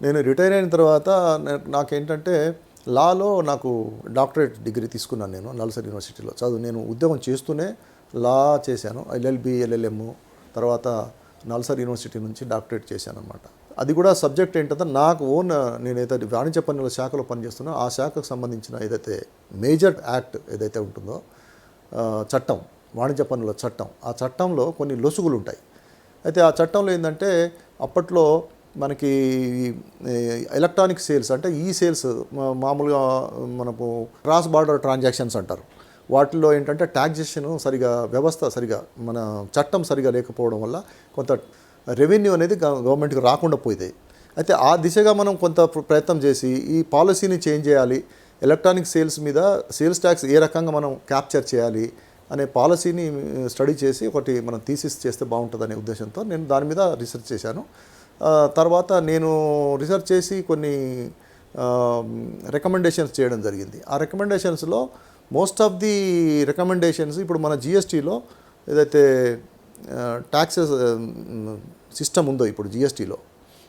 నేను రిటైర్ అయిన తర్వాత నాకేంటంటే లాలో నాకు డాక్టరేట్ డిగ్రీ తీసుకున్నాను నేను నల్సర్ యూనివర్సిటీలో. చదువు నేను ఉద్యోగం చేస్తూనే లా చేశాను. ఎల్ఎల్బి ఎల్ఎల్ఎం తర్వాత నల్సర్ యూనివర్సిటీ నుంచి డాక్టరేట్ చేశాను అనమాట అది కూడా సబ్జెక్ట్ ఏంటంటే నాకు ఓన్ నేనైతే వాణిజ్య పన్నుల శాఖలో పనిచేస్తున్నా ఆ శాఖకు సంబంధించిన ఏదైతే మేజర్ యాక్ట్ ఏదైతే ఉంటుందో చట్టం వాణిజ్య పన్నుల చట్టం ఆ చట్టంలో కొన్ని లొసుగులు ఉంటాయి అయితే ఆ చట్టంలో ఏంటంటే అప్పట్లో మనకి ఎలక్ట్రానిక్ సేల్స్ అంటే ఈ సేల్స్ మామూలుగా మనకు క్రాస్ బార్డర్ ట్రాన్సాక్షన్స్ అంటారు. వాటిలో ఏంటంటే ట్యాక్సేషన్ సరిగా వ్యవస్థ సరిగా మన చట్టం సరిగా లేకపోవడం వల్ల కొంత రెవెన్యూ అనేది గవర్నమెంట్కి రాకుండా పోయింది. అయితే ఆ దిశగా మనం కొంత ప్రయత్నం చేసి ఈ పాలసీని చేంజ్ చేయాలి ఎలక్ట్రానిక్ సేల్స్ మీద సేల్స్ ట్యాక్స్ ఏ రకంగా మనం క్యాప్చర్ చేయాలి అనే పాలసీని స్టడీ చేసి ఒకటి మనం థీసిస్ చేస్తే బాగుంటుందనే ఉద్దేశంతో నేను దాని మీద రీసెర్చ్ చేశాను. తర్వాత నేను రీసెర్చ్ చేసి కొన్ని రికమెండేషన్స్ చేయడం జరిగింది. ఆ రికమెండేషన్స్లో మోస్ట్ ఆఫ్ ది రికమెండేషన్స్ ఇప్పుడు మన జిఎస్టీలో ఏదైతే ట్యాక్సెస్ సిస్టమ్ ఉందో ఇప్పుడు జిఎస్టీలో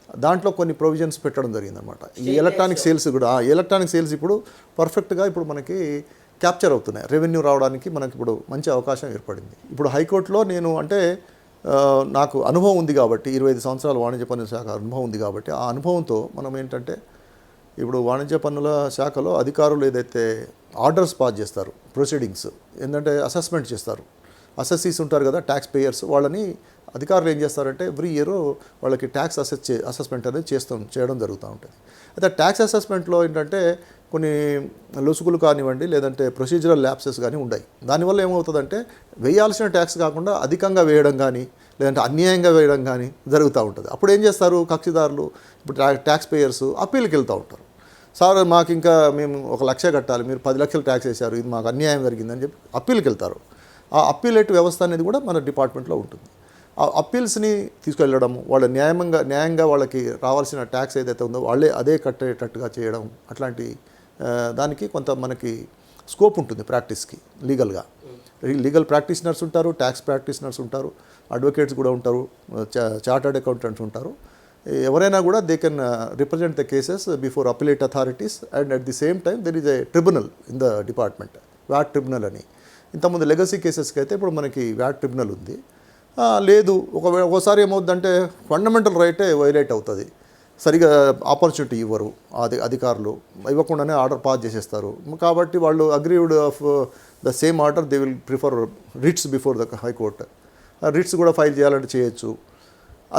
దాంట్లో కొన్ని ప్రొవిజన్స్ పెట్టడం జరిగిందనమాట ఈ ఎలక్ట్రానిక్ సేల్స్ కూడా ఆ ఎలక్ట్రానిక్ సేల్స్ ఇప్పుడు పర్ఫెక్ట్గా ఇప్పుడు మనకి క్యాప్చర్ అవుతున్నాయి. రెవెన్యూ రావడానికి మనకి ఇప్పుడు మంచి అవకాశం ఏర్పడింది. ఇప్పుడు హైకోర్టులో నేను అంటే నాకు అనుభవం ఉంది కాబట్టి ఇరవై ఐదు సంవత్సరాలు వాణిజ్య పన్ను శాఖ అనుభవం ఉంది కాబట్టి ఆ అనుభవంతో మనం ఏంటంటే ఇప్పుడు వాణిజ్య పన్నుల శాఖలో అధికారులు ఏదైతే ఆర్డర్స్ పాస్ చేస్తారు ప్రొసీడింగ్స్ ఏంటంటే అసెస్మెంట్ చేస్తారు అసెసీస్ ఉంటారు కదా ట్యాక్స్ పేయర్స్ వాళ్ళని అధికారులు ఏం చేస్తారంటే ఎవ్రీ ఇయర్ వాళ్ళకి ట్యాక్స్ అసెస్ చే అసెస్మెంట్ అనేది చేస్తాం చేయడం జరుగుతూ ఉంటుంది. అయితే ట్యాక్స్ అసెస్మెంట్లో ఏంటంటే కొన్ని లొసుగులు కానివ్వండి లేదంటే ప్రొసీజరల్ ల్యాప్సెస్ కానీ ఉన్నాయి దానివల్ల ఏమవుతుందంటే వేయాల్సిన ట్యాక్స్ కాకుండా అధికంగా వేయడం కానీ లేదంటే అన్యాయంగా వేయడం కానీ జరుగుతూ ఉంటుంది. అప్పుడు ఏం చేస్తారు కక్షిదారులు? ఇప్పుడు ట్యాక్స్ పేయర్స్ అప్పీల్కి వెళ్తూ ఉంటారు. సార్ మాకు ఇంకా మేము ఒక లక్ష కట్టాలి మీరు పది లక్షలు ట్యాక్స్ వేశారు ఇది మాకు అన్యాయం జరిగిందని చెప్పి అప్పీల్కి వెళ్తారు. ఆ అప్పీలేట్ వ్యవస్థ అనేది కూడా మన డిపార్ట్మెంట్లో ఉంటుంది. ఆ అప్పీల్స్ని తీసుకెళ్ళడం వాళ్ళ న్యాయంగా న్యాయంగా వాళ్ళకి రావాల్సిన ట్యాక్స్ ఏదైతే ఉందో వాళ్ళే అదే కట్టేటట్టుగా చేయడం అట్లాంటి దానికి కొంత మనకి స్కోప్ ఉంటుంది ప్రాక్టీస్కి లీగల్గా. లీగల్ ప్రాక్టీషనర్స్ ఉంటారు ట్యాక్స్ ప్రాక్టీషనర్స్ ఉంటారు అడ్వకేట్స్ కూడా ఉంటారు చార్టర్డ్ అకౌంటెంట్స్ ఉంటారు. ఎవరైనా కూడా they can represent the cases before appellate authorities and at the same time there is a tribunal in the department VAT tribunal అని. ఇంతకుముందు లెగసీ కేసెస్కి అయితే ఇప్పుడు మనకి వ్యాట్ ట్రిబ్యునల్ ఉంది. లేదు ఒకవేళ ఒకసారి ఏమవుద్దంటే ఫండమెంటల్ రైటే వైలేట్ అవుతుంది. సరిగా ఆపర్చునిటీ ఇవ్వరు అది అధికారులు. ఇవ్వకుండానే ఆర్డర్ పాస్ చేసేస్తారు. కాబట్టి వాళ్ళు aggrieved of the same order they will prefer writs before the high court writs కూడా ఫైల్ చేయాలంటే చేయొచ్చు.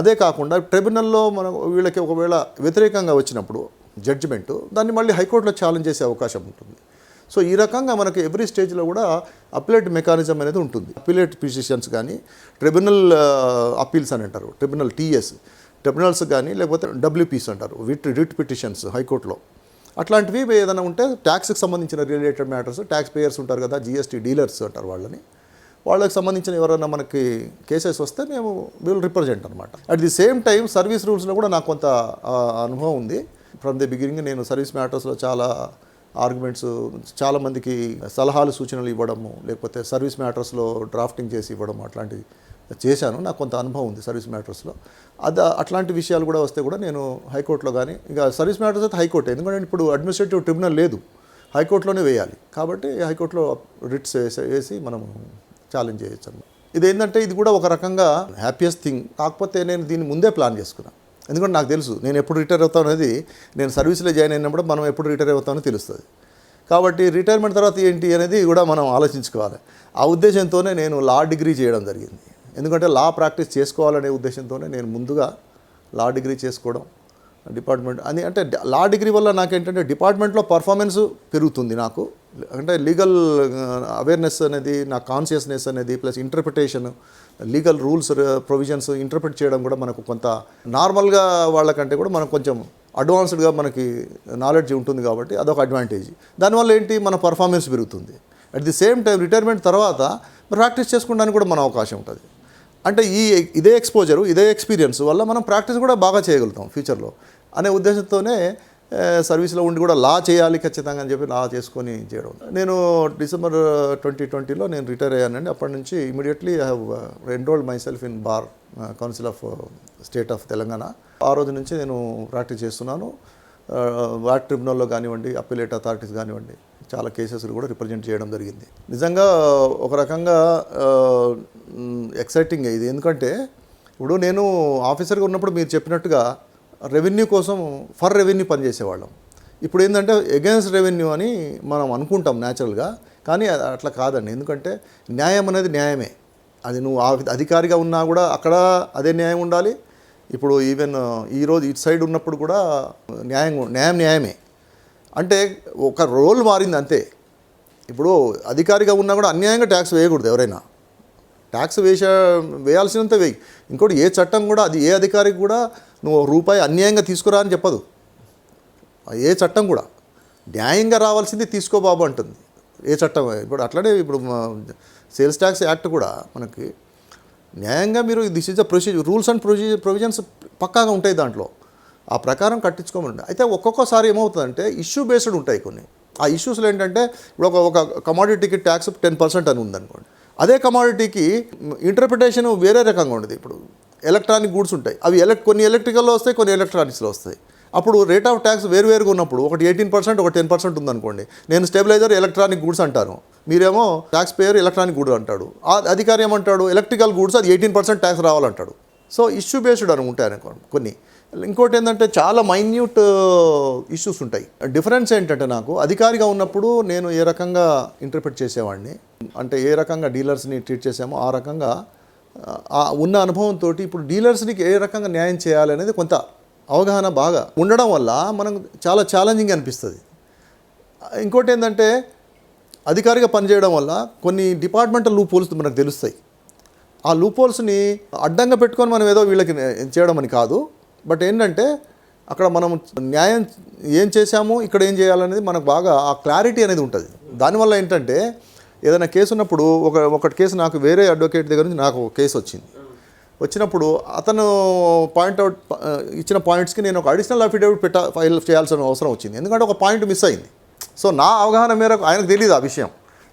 అదే కాకుండా ట్రిబ్యునల్లో మనం వీళ్ళకి ఒకవేళ వ్యతిరేకంగా వచ్చినప్పుడు జడ్జిమెంటు దాన్ని మళ్ళీ హైకోర్టులో ఛాలెంజ్ చేసే అవకాశం ఉంటుంది. సో ఈ రకంగా మనకి ఎవ్రీ స్టేజ్లో కూడా అప్లేట్ మెకానిజం అనేది ఉంటుంది. అప్లేట్ పిటిషన్స్ కానీ ట్రిబ్యునల్ అప్పీల్స్ అని అంటారు ట్రిబ్యునల్ టీఎస్ ట్రిబ్యునల్స్ కానీ లేకపోతే డబ్ల్యూపీస్ అంటారు విట్ రిట్ పిటిషన్స్ హైకోర్టులో అట్లాంటివి ఏదైనా ఉంటే ట్యాక్స్కి సంబంధించిన రిలేటెడ్ మ్యాటర్స్ ట్యాక్స్ పేయర్స్ ఉంటారు కదా జిఎస్టీ డీలర్స్ అంటారు వాళ్ళని. వాళ్ళకి సంబంధించిన ఎవరైనా మనకి కేసెస్ వస్తే మేము విల్ రిప్రజెంట్ అనమాట at the same time service రూల్స్లో కూడా నాకు కొంత uh, అనుభవం ఉంది. ఫ్రమ్ ది బిగినింగ్ నేను సర్వీస్ మ్యాటర్స్లో చాలా ఆర్గ్యుమెంట్స్ చాలామందికి సలహాలు సూచనలు ఇవ్వడము లేకపోతే సర్వీస్ మ్యాటర్స్లో డ్రాఫ్టింగ్ చేసి ఇవ్వడం అట్లాంటివి చేశాను. నాకు కొంత అనుభవం ఉంది సర్వీస్ మ్యాటర్స్లో. అది అట్లాంటి విషయాలు కూడా వస్తే కూడా నేను హైకోర్టులో కానీ ఇక సర్వీస్ మ్యాటర్స్ అయితే హైకోర్టు. ఎందుకంటే ఇప్పుడు అడ్మినిస్ట్రేటివ్ ట్రిబ్యునల్ లేదు. హైకోర్టులోనే వేయాలి. కాబట్టి హైకోర్టులో రిట్స్ వేసి వేసి మనం ఛాలెంజ్ చేయొచ్చు అన్నమాట. ఇది ఏంటంటే ఇది కూడా ఒక రకంగా హ్యాపీయెస్ట్ థింగ్ కాకపోతే నేను దీన్ని ముందే ప్లాన్ చేసుకున్నాను ఎందుకంటే నాకు తెలుసు నేను ఎప్పుడు రిటైర్ అవుతాను అనేది నేను సర్వీస్లో జాయిన్ అయినప్పుడు మనం ఎప్పుడు రిటైర్ అవుతానో తెలుస్తుంది. కాబట్టి రిటైర్మెంట్ తర్వాత ఏంటి అనేది కూడా మనం ఆలోచించుకోవాలి. ఆ ఉద్దేశంతోనే నేను లా డిగ్రీ చేయడం జరిగింది. ఎందుకంటే లా ప్రాక్టీస్ చేసుకోవాలనే ఉద్దేశంతోనే నేను ముందుగా లా డిగ్రీ చేసుకోవడం డిపార్ట్మెంట్ అని అంటే లా డిగ్రీ వల్ల నాకేంటంటే డిపార్ట్మెంట్లో పర్ఫార్మెన్స్ పెరుగుతుంది నాకు. అంటే లీగల్ అవేర్నెస్ అనేది నా కాన్షియస్నెస్ అనేది plus interpretation legal rules provisions interpret చేయడం కూడా మనకు కొంత నార్మల్గా వాళ్ళకంటే కూడా మనకు కొంచెం అడ్వాన్స్డ్గా మనకి నాలెడ్జ్ ఉంటుంది కాబట్టి అదొక అడ్వాంటేజ్ దానివల్ల ఏంటి? మన పర్ఫార్మెన్స్ పెరుగుతుంది. At the same time retirement తర్వాత ప్రాక్టీస్ చేసుకోవడానికి కూడా మన అవకాశం ఉంటుంది. అంటే ఈ ఇదే ఎక్స్పోజరు ఇదే ఎక్స్పీరియన్స్ వల్ల మనం ప్రాక్టీస్ కూడా బాగా చేయగలుగుతాం ఫ్యూచర్లో అనే ఉద్దేశంతోనే సర్వీస్లో ఉండి కూడా లా చేయాలి ఖచ్చితంగా అని చెప్పి లా చేసుకొని చేయడం. నేను డిసెంబర్ ట్వంటీ ట్వంటీలో నేను రిటైర్ అయ్యానండి. అప్పటి నుంచి immediately I have enrolled myself in bar council of state of Telangana ఆ రోజు నుంచి నేను ప్రాక్టీస్ చేస్తున్నాను. వాట్ ట్రిబ్యునల్లో కానివ్వండి అప్పిలేట్ అథారిటీస్ కానివ్వండి చాలా కేసెస్ కూడా రిప్రజెంట్ చేయడం జరిగింది. నిజంగా ఒక రకంగా ఎక్సైటింగ్ ఇది. ఎందుకంటే ఇప్పుడు నేను ఆఫీసర్గా ఉన్నప్పుడు మీరు చెప్పినట్టుగా రెవెన్యూ కోసం ఫర్ రెవెన్యూ పనిచేసేవాళ్ళం. ఇప్పుడు ఏంటంటే ఎగెన్స్ట్ రెవెన్యూ అని మనం అనుకుంటాం న్యాచురల్గా కానీ అది అట్లా కాదండి. ఎందుకంటే న్యాయం అనేది న్యాయమే. అది నువ్వు ఆ- అధికారిగా ఉన్నా కూడా అక్కడ అదే న్యాయం ఉండాలి. ఇప్పుడు ఈవెన్ ఈరోజు ఇటు సైడ్ ఉన్నప్పుడు కూడా న్యాయం న్యాయం న్యాయమే. అంటే ఒక రోల్ మారింది అంతే. ఇప్పుడు అధికారిగా ఉన్నా కూడా అన్యాయంగా ట్యాక్స్ వేయకూడదు ఎవరైనా. ట్యాక్స్ వేసే వేయాల్సినంత వేయి. ఇంకోటి ఏ చట్టం కూడా అది ఏ అధికారికి కూడా నువ్వు రూపాయి అన్యాయంగా తీసుకురా అని చెప్పదు. ఏ చట్టం కూడా. న్యాయంగా రావాల్సింది తీసుకో బాబు అంటుంది. ఏ చట్టం? ఇప్పుడు అట్లనే ఇప్పుడు సేల్స్ ట్యాక్స్ యాక్ట్ కూడా మనకి న్యాయంగా మీరు this is the procedure rules and procedure provisions పక్కాగా ఉంటాయి దాంట్లో. ఆ ప్రకారం కట్టించుకోమండి. అయితే ఒక్కొక్కసారి ఏమవుతుందంటే ఇష్యూ బేస్డ్ ఉంటాయి కొన్ని. ఆ ఇష్యూస్లో ఏంటంటే ఇప్పుడు ఒక ఒక కమాడిటీకి ట్యాక్స్ టెన్ పర్సెంట్ అని ఉందనుకోండి. అదే కమాడిటీకి ఇంటర్ప్రిటేషన్ వేరే రకంగా ఉండదు. ఇప్పుడు ఎలక్ట్రానిక్ గూడ్స్ ఉంటాయి. అవి ఎలక్ట్ కొన్ని ఎలక్ట్రికల్లో వస్తాయి కొన్ని ఎలక్ట్రానిక్స్లో వస్తాయి. అప్పుడు రేట్ ఆఫ్ ట్యాక్స్ వేరువేరుగా ఉన్నప్పుడు ఒకటి ఎయిటీన్ పర్సెంట్ ఒక టెన్ పర్సెంట్ ఉందనుకోండి. నేను స్టెబిలైజర్ ఎలక్ట్రానిక్ గూడ్స్ అంటాను. మీరేమో ట్యాక్స్ పేయర్ ఎలక్ట్రానిక్ గూడ్స్ అంటాడు. ఆ అధికారి ఏమంటాడు? ఎలక్ట్రికల్ గూడ్స్ అది ఎయిటీన్ పర్సెంట్ ట్యాక్స్ రావాలంటాడు. సో ఇష్యూ బేస్డ్ అని ఉంటాయి కొన్ని. ఇంకోటి ఏంటంటే చాలా మైన్యూట్ ఇష్యూస్ ఉంటాయి. డిఫరెన్స్ ఏంటంటే నాకు అధికారిగా ఉన్నప్పుడు నేను ఏ రకంగా ఇంటర్ప్రిట్ చేసేవాడిని అంటే ఏ రకంగా డీలర్స్ని ట్రీట్ చేసామో ఆ రకంగా ఉన్న అనుభవంతో ఇప్పుడు డీలర్స్ని ఏ రకంగా న్యాయం చేయాలి అనేది కొంత అవగాహన బాగా ఉండడం వల్ల మనం చాలా ఛాలెంజింగ్ అనిపిస్తుంది. ఇంకోటి ఏంటంటే అధికారిగా పనిచేయడం వల్ల కొన్ని డిపార్ట్మెంటల్ లూప్ హోల్స్ మనకు తెలుస్తాయి. ఆ లూప్ హోల్స్ని అడ్డంగా పెట్టుకొని మనం ఏదో వీళ్ళకి చేయడం అని కాదు. బట్ ఏంటంటే అక్కడ మనం న్యాయం ఏం చేశాము ఇక్కడ ఏం చేయాలనేది మనకు బాగా ఆ క్లారిటీ అనేది ఉంటుంది. దానివల్ల ఏంటంటే ఏదైనా కేసు ఉన్నప్పుడు ఒక ఒకటి కేసు నాకు వేరే అడ్వకేట్ దగ్గర నుంచి నాకు ఒక కేసు వచ్చింది. వచ్చినప్పుడు అతను పాయింట్అవుట్ ఇచ్చిన పాయింట్స్కి నేను ఒక అడిషనల్ అఫిడవిట్ పెట్ట ఫైల్ చేయాల్సిన అవసరం వచ్చింది. ఎందుకంటే ఒక పాయింట్ మిస్ అయింది. సో నా అవగాహన మేరకు ఆయనకు తెలియదు ఆ విషయం.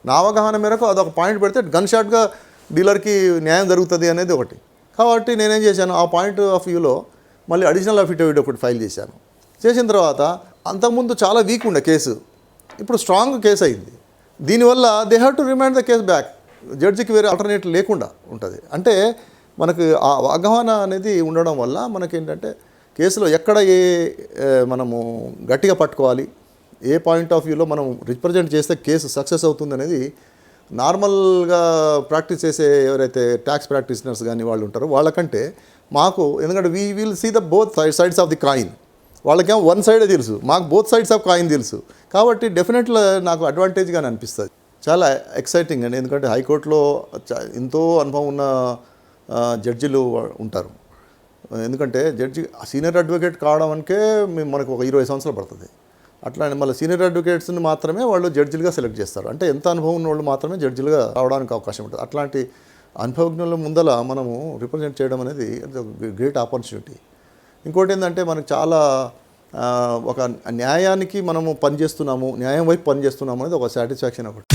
నా అవగాహన మేరకు అదొక పాయింట్ పెడితే గన్ షాట్గా డీలర్కి న్యాయం జరుగుతుంది అనేది ఒకటి. కాబట్టి నేనేం చేశాను ఆ పాయింట్ ఆఫ్ వ్యూలో మళ్ళీ అడిషనల్ అఫిడవిట్ ఒకటి ఫైల్ చేశాను. చేసిన తర్వాత అంతకుముందు చాలా వీక్ ఉండే కేసు. ఇప్పుడు స్ట్రాంగ్ కేసు అయింది. దీనివల్ల they have to remind the case back. జడ్జికి వేరే ఆల్టర్నేట్ లేకుండా ఉంటుంది. అంటే మనకు ఆ అవగాహన అనేది ఉండడం వల్ల మనకేంటంటే కేసులో ఎక్కడ ఏ ఏ, మనము గట్టిగా పట్టుకోవాలి ఏ పాయింట్ ఆఫ్ వ్యూలో మనం రిప్రజెంట్ చేస్తే కేసు సక్సెస్ అవుతుంది అనేది నార్మల్గా ప్రాక్టీస్ చేసే ఎవరైతే ట్యాక్స్ ప్రాక్టీషనర్స్ కానీ వాళ్ళు ఉంటారో వాళ్ళకంటే మాకు ఎందుకంటే we will see the both side sides of the coin వాళ్ళకేమో వన్ సైడే తెలుసు. మాకు బోత్ సైడ్స్ ఆఫ్ కాయిన్ తెలుసు. కాబట్టి డెఫినెట్లీ నాకు అడ్వాంటేజ్గా అనిపిస్తుంది. చాలా ఎక్సైటింగ్ అండి. ఎందుకంటే హైకోర్టులో ఎంతో అనుభవం ఉన్న జడ్జిలు ఉంటారు. ఎందుకంటే జడ్జి సీనియర్ అడ్వకేట్ కావడానికే మేము మనకు ఒక ఇరవై సంవత్సరాలు పడుతుంది. అట్లా మళ్ళీ సీనియర్ అడ్వకేట్స్ని మాత్రమే వాళ్ళు జడ్జిలుగా సెలెక్ట్ చేస్తారు. అంటే ఎంత అనుభవం ఉన్న వాళ్ళు మాత్రమే జడ్జిలుగా రావడానికి అవకాశం ఉంటుంది. అట్లాంటి అనుభవజ్ఞుల ముందల మనము రిప్రజెంట్ చేయడం అనేది గ్రేట్ ఆపర్చునిటీ. ఇంకోటి ఏంటంటే మనకు చాలా ఒక న్యాయానికి మనము పనిచేస్తున్నాము న్యాయం వైపు పనిచేస్తున్నాము అనేది ఒక సాటిస్ఫాక్షన్ ఒకటి.